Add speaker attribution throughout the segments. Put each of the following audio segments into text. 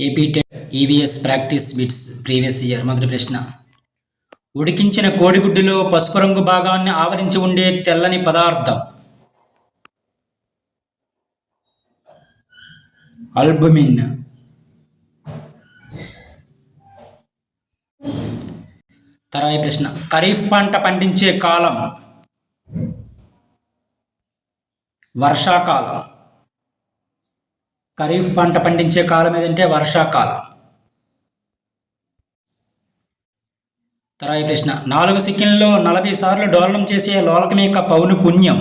Speaker 1: AP TET EVS practice bits previous year మొదటి ప్రశ్న. ఉడికించిన కోడిగుడ్డులో పసుపు రంగు భాగాన్ని ఆవరించి ఉండే తెల్లని పదార్థం. అల్బుమిన్ తర్వాత ప్రశ్న. ఖరీఫ్ పంట పండించే కాలం. వర్షాకాలం. ఖరీఫ్ పంట పండించే కాలం ఏదంటే వర్షాకాలం. తర్వాత ప్రశ్న నాలుగు సెకండ్లో నలభై సార్లు డోలనం చేసే లోలకం యొక్క పౌను పుణ్యం.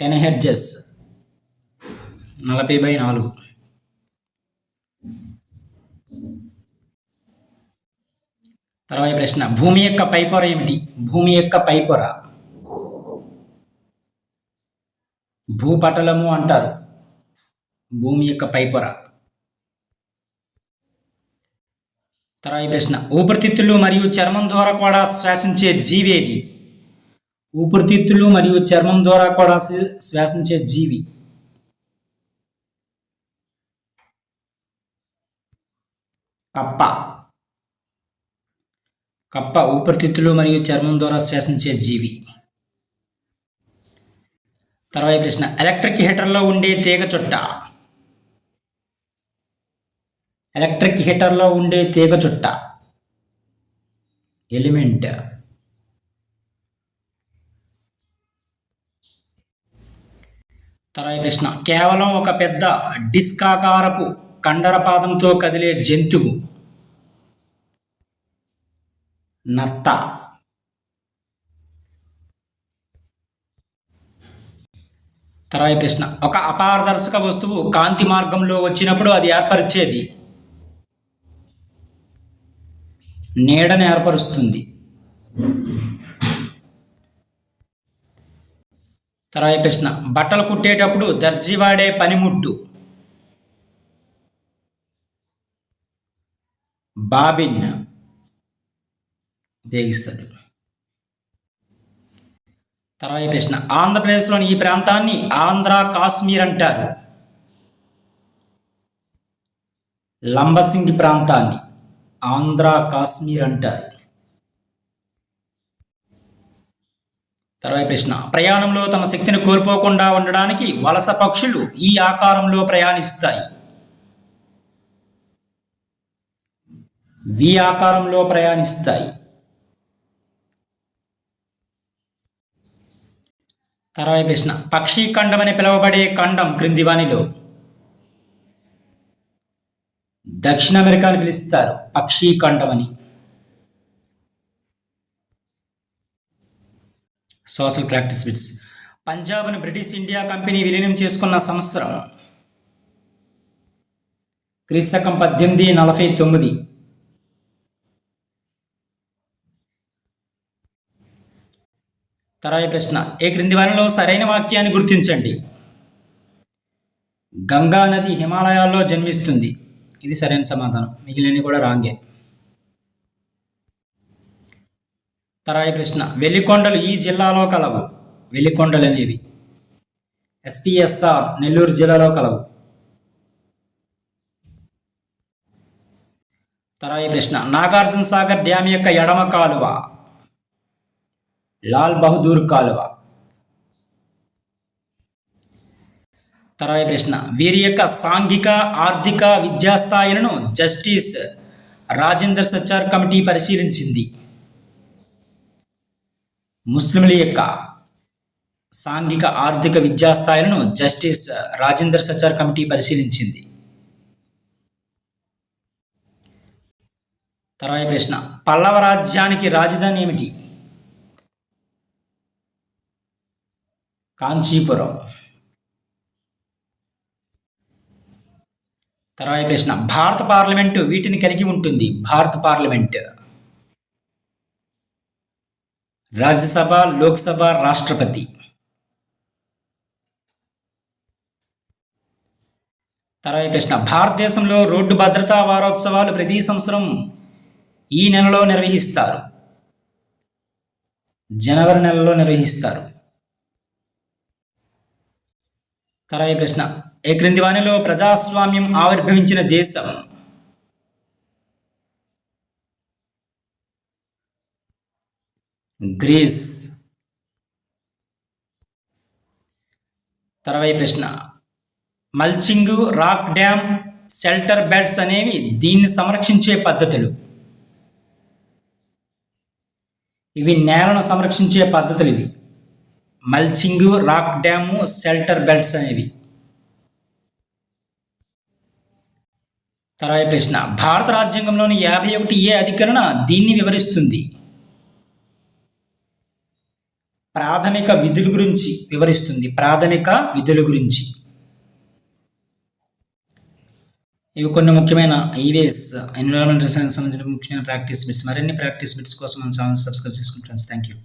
Speaker 1: టెన్ హెడ్జెస్ నలభై బై నాలుగు. తర్వాత ప్రశ్న భూమి యొక్క పైపొర ఏమిటి? భూమి యొక్క పైపొర. భూపటలము అంటారు. భూమి యొక్క పైపొర. తర్వాత ప్రశ్న. ఊపిరితిత్తులు మరియు చర్మం ద్వారా కూడా శ్వాసించే జీవి ఏది? ఊపిరితిత్తులు మరియు చర్మం ద్వారా కూడా శ్వాసించే జీవి. కప్ప. కప్ప ఊపిరితిత్తులు మరియు చర్మం ద్వారా శ్వాసించే జీవి. తర్వాత ప్రశ్న ఎలక్ట్రిక్ హీటర్లో ఉండే తీగ చుట్ట. ఎలక్ట్రిక్ హీటర్లో ఉండే తీగ చుట్ట. ఎలిమెంట్. తర్వాత ప్రశ్న కేవలం ఒక పెద్ద డిస్క్ ఆకారపు కండరపాదంతో కదిలే జంతువు. నత్త. తర్వాత ప్రశ్న. ఒక అపారదర్శక వస్తువు కాంతి మార్గంలో వచ్చినప్పుడు అది ఏర్పరిచేది? నీడను ఏర్పరుస్తుంది. తర్వాత ప్రశ్న. బట్టలు కుట్టేటప్పుడు దర్జీ వాడే పనిముట్టు. బాబిన్. ఉపయోగిస్తాడు తర్వాత ప్రశ్న. ఆంధ్రప్రదేశ్లోని ఈ ప్రాంతాన్ని ఆంధ్ర కాశ్మీర్ అంటారు. లంబసింగి ప్రాంతాన్ని ఆంధ్ర కాశ్మీర్ అంటారు. తర్వాత ప్రశ్న. ప్రయాణంలో తమ శక్తిని కోల్పోకుండా ఉండడానికి వలస పక్షులు ఈ ఆకారంలో ప్రయాణిస్తాయి. వి ఆకారంలో ప్రయాణిస్తాయి. తర్వాత ప్రశ్న. పక్షి ఖండం అని పిలువబడే ఖండం క్రింది వాణిలో దక్షిణ అమెరికా అని పిలుస్తారు. పక్షి ఖండం అని. సోషల్ ప్రాక్టీస్ బిట్స్ పంజాబ్ను బ్రిటిష్ ఇండియా కంపెనీ విలీనం చేసుకున్న సంవత్సరం క్రీస్తకం పద్దెనిమిది నలభై తొమ్మిది. తర్వాత ప్రశ్న. ఏ క్రింది వారిలో సరైన వాక్యాన్ని గుర్తించండి? గంగా నది హిమాలయాల్లో జన్మిస్తుంది. ఇది సరైన సమాధానం. మిగిలినవి కూడా రాంగే. తర్వాత ప్రశ్న. వెల్లికొండలు ఈ జిల్లాలో కలవు. వెల్లికొండలు అనేవి ఎస్పిఎస్ఆర్ నెల్లూరు జిల్లాలో కలవు. తర్వాత ప్రశ్న. నాగార్జున సాగర్ డ్యామ్ యొక్క ఎడమ కాలువ. లాల్ బహదూర్ కాలువ. తర్వాత ప్రశ్న. వీరి యొక్క సాంఘిక ఆర్థిక విద్యా స్థాయిలను జస్టిస్ రాజేందర్ సచార్ కమిటీ పరిశీలించింది. ముస్లింల యొక్క సాంఘిక ఆర్థిక విద్యా స్థాయిలను జస్టిస్ రాజేందర్ సచార్ కమిటీ పరిశీలించింది. తర్వాత ప్రశ్న. పల్లవ రాజ్యానికి రాజధాని ఏమిటి? కాంచీపురం. తర్వాత ప్రశ్న భారత పార్లమెంటు వీటిని కలిగి ఉంటుంది. భారత పార్లమెంట్. రాజ్యసభ లోక్సభ రాష్ట్రపతి. తర్వాత ప్రశ్న భారతదేశంలో రోడ్డు భద్రతా వారోత్సవాలు ప్రతి సంవత్సరం ఈ నెలలో నిర్వహిస్తారు. జనవరి నెలలో నిర్వహిస్తారు. తర్వాత ప్రశ్న. ఏ క్రింది వాణిలో ప్రజాస్వామ్యం ఆవిర్భవించిన దేశం? గ్రీస్. తర్వాయి ప్రశ్న. Mulching rock dam shelter beds అనేవి దీన్ని సంరక్షించే పద్ధతులు. ఇవి నేలను సంరక్షించే పద్ధతులు ఇవి. Mulching rock dam shelter belts అనేవి. తర్వాత ప్రశ్న. భారత రాజ్యాంగంలోని యాభై ఒకటి ఏ అధికరణ దీన్ని వివరిస్తుంది? ప్రాథమిక విధుల గురించి వివరిస్తుంది. ప్రాథమిక విధుల గురించి. ఇవి కొన్ని ముఖ్యమైన ఈవేస్ ఎన్విరాన్మెంటల్ సైన్స్ సంబంధించిన ముఖ్యమైన ప్రాక్టీస్ బిట్స్. మరిన్ని ప్రాక్టీస్ బిట్స్ కోసం మన ఛానల్ సబ్స్క్రైబ్ చేసుకుంటాను థ్యాంక్ యూ